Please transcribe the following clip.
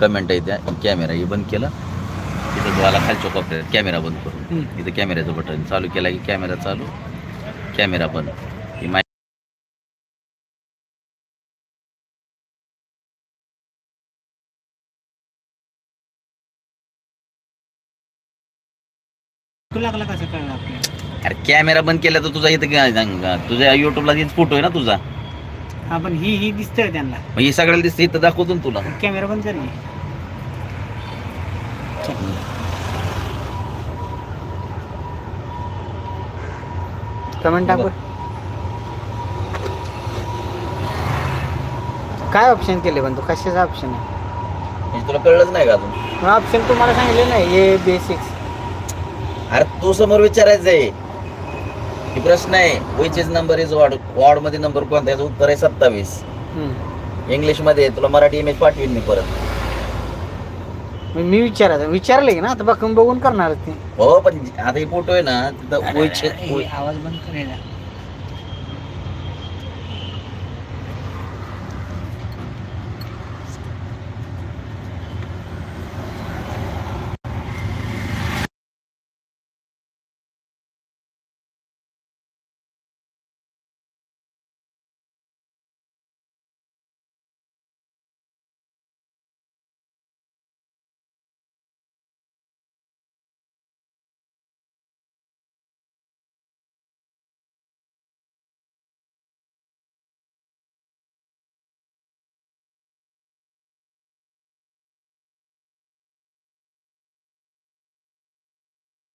Comment आहे त्या camera हे बंद केलं. तिथं तुम्हाला खालच्या कोपऱ्यात कॅमेरा बंद करून. इथं कॅमेऱ्याचं बटन चालू केला की कॅमेरा चालू. कॅमेरा बंद. ही माहिती लागला कसं कळलं अरे कॅमेरा बंद केला तर तुझा इथं काय- तुझ्या युट्यूबला फोटो आहे ना तुझा. हा पण ही ही दिसतंय त्यांना. मग हे सगळ्याला दिसतं इथं दाखवतो ना तुला. कॅमेरा बंद कर. की. कमेंट टाकू. काय ऑप्शन केले पण तू? कशाचा ऑप्शन आहे? म्हणजे तुला कळलंच नाही का अजून? ऑप्शन तुम्हाला सांगितले नाही ए बेसिक्स अरे तू समोर विचारायचं आहे ही प्रश्न आहे which is number is ward वॉर्डमध्ये number कोणता याचं उत्तर आहे सत्तावीस. इंग्लिशमध्ये तुला मराठी इमेज पाठवीन मी परत. मी विचारायचं विचारले की ना आता बघून बघून करणार ते. हो पण आता हे फोटो आहे ना तिथं आवाज बंद करायचा